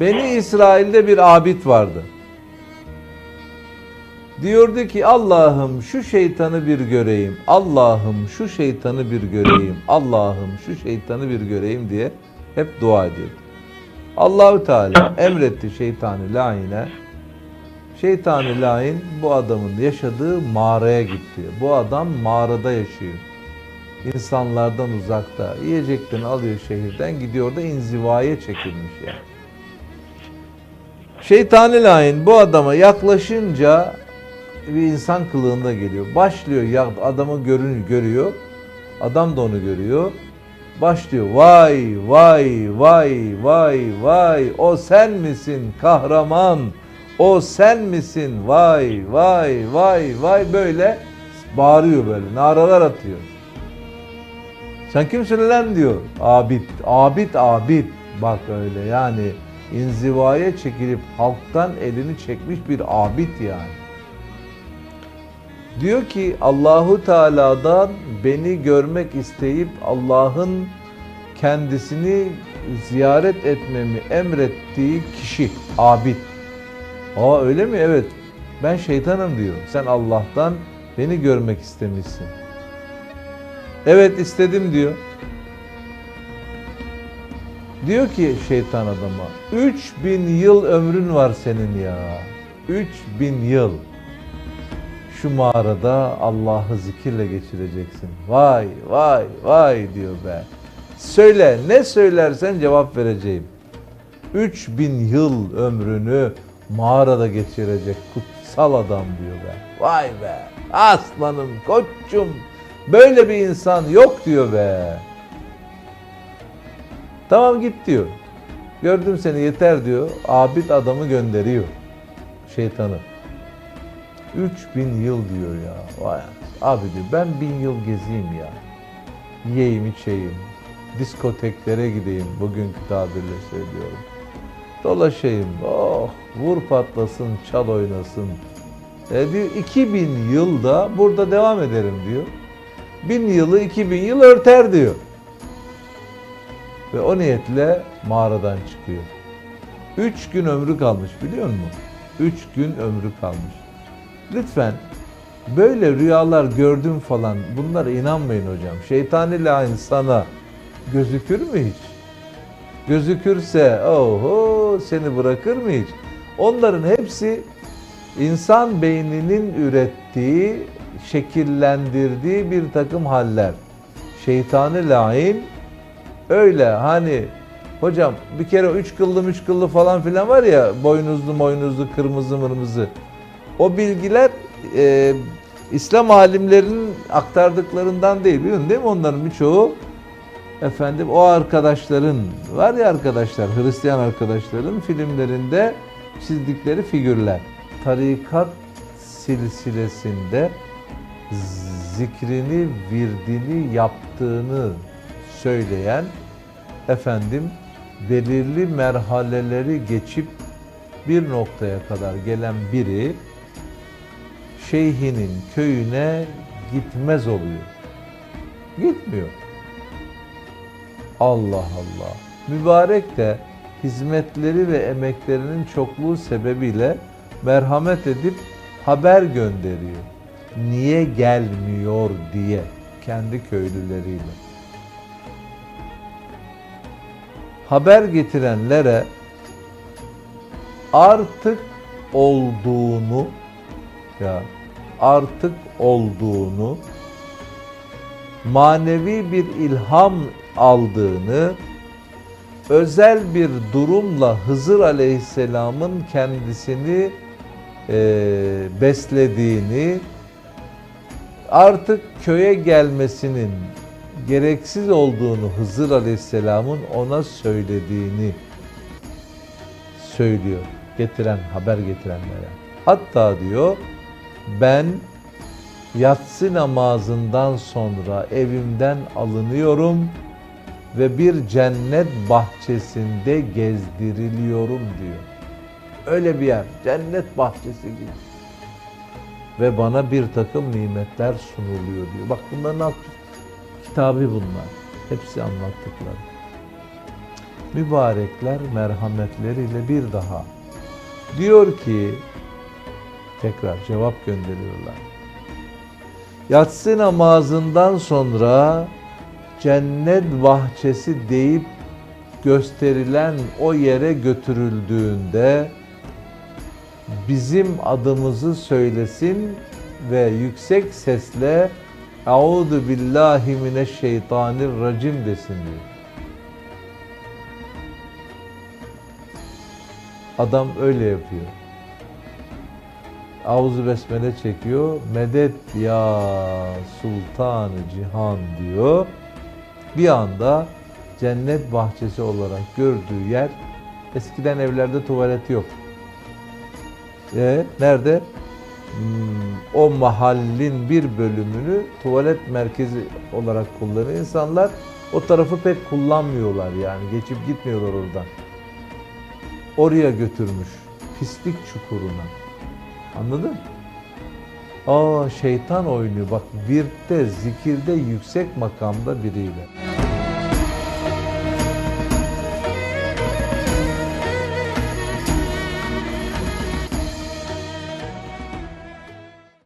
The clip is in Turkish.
Beni İsrail'de bir abid vardı. Diyordu ki Allah'ım şu şeytanı bir göreyim. Allah'ım şu şeytanı bir göreyim. Allah'ım şu şeytanı bir göreyim diye hep dua ediyordu. Allahu Teala emretti şeytanı laine. Şeytanı lain bu adamın yaşadığı mağaraya gitti. Bu adam mağarada yaşıyor. İnsanlardan uzakta. Yiyeceklerini alıyor şehirden gidiyor da inzivaya çekilmiş yani. Şeytani lain bu adama yaklaşınca bir insan kılığında geliyor. Başlıyor ya adamı görün görüyor. Adam da onu görüyor. Başlıyor. Vay vay vay vay vay o sen misin kahraman? O sen misin? Vay vay vay vay böyle bağırıyor böyle. Naralar atıyor. Sen kimsin lan diyor. Abid, abid, abid. Bak öyle yani inzivaya çekilip halktan elini çekmiş bir abid yani. Diyor ki Allahu Teala'dan beni görmek isteyip Allah'ın kendisini ziyaret etmemi emrettiği kişi abid. Aa öyle mi? Evet. Ben şeytanım diyor. Sen Allah'tan beni görmek istemişsin. Evet istedim diyor. Diyor ki şeytan adama 3000 yıl ömrün var senin ya. 3000 yıl. Şu mağarada Allah'ı zikirle geçireceksin. Vay vay vay diyor be. Söyle ne söylersen cevap vereceğim. 3000 yıl ömrünü mağarada geçirecek kutsal adam diyor be. Vay be. Aslanım, koçum. Böyle bir insan yok diyor be. Tamam git diyor. Gördüm seni yeter diyor. Abid adamı gönderiyor. Şeytanı. 3000 yıl diyor ya. Vay abi diyor ben bin yıl gezeyim ya. Yiyeyim içeyim. Diskoteklere gideyim bugünkü tabirle söylüyorum. Dolaşayım. Oh vur patlasın çal oynasın. E diyor 2000 yılda burada devam ederim diyor. Bin yılı 2000 yıl örter diyor. Ve o niyetle mağaradan çıkıyor. Üç gün ömrü kalmış biliyor musun? Üç gün ömrü kalmış. Lütfen böyle rüyalar gördüm falan bunlara inanmayın hocam. Şeytani lain sana gözükür mü hiç? Gözükürse oho seni bırakır mı hiç? Onların hepsi insan beyninin ürettiği, şekillendirdiği bir takım haller. Şeytani lain öyle hani hocam bir kere üç kıllı üç kıllı falan filan var ya boynuzlu boynuzlu kırmızı mırmızı. O bilgiler e, İslam alimlerinin aktardıklarından değil biliyorsun değil mi? Onların birçoğu efendim o arkadaşların var ya arkadaşlar Hristiyan arkadaşların filmlerinde çizdikleri figürler. Tarikat silsilesinde zikrini, virdini yaptığını söyleyen efendim belirli merhaleleri geçip bir noktaya kadar gelen biri şeyhinin köyüne gitmez oluyor. Gitmiyor. Allah Allah. Mübarek de hizmetleri ve emeklerinin çokluğu sebebiyle merhamet edip haber gönderiyor. Niye gelmiyor diye kendi köylüleriyle. Haber getirenlere artık olduğunu ya artık olduğunu manevi bir ilham aldığını özel bir durumla Hızır Aleyhisselam'ın kendisini e, beslediğini artık köye gelmesinin gereksiz olduğunu Hızır Aleyhisselam'ın ona söylediğini söylüyor. Getiren, haber getirenlere. Hatta diyor ben yatsı namazından sonra evimden alınıyorum ve bir cennet bahçesinde gezdiriliyorum diyor. Öyle bir yer, cennet bahçesi gibi. Ve bana bir takım nimetler sunuluyor diyor. Bak bunların alt kitabı bunlar. Hepsi anlattıkları. mübarekler merhametleriyle bir daha diyor ki tekrar cevap gönderiyorlar. Yatsı namazından sonra cennet bahçesi deyip gösterilen o yere götürüldüğünde bizim adımızı söylesin ve yüksek sesle Euzu billahi mineşşeytanirracim desin diyor. Adam öyle yapıyor. Auzu besmele çekiyor. Medet ya sultanı cihan diyor. Bir anda cennet bahçesi olarak gördüğü yer eskiden evlerde tuvalet yok. E, nerede? Hmm, o mahallin bir bölümünü tuvalet merkezi olarak kullanıyor. İnsanlar o tarafı pek kullanmıyorlar yani. Geçip gitmiyorlar oradan. Oraya götürmüş. Pislik çukuruna. Anladın? Aa şeytan oynuyor. Bak virtte, zikirde yüksek makamda biriyle.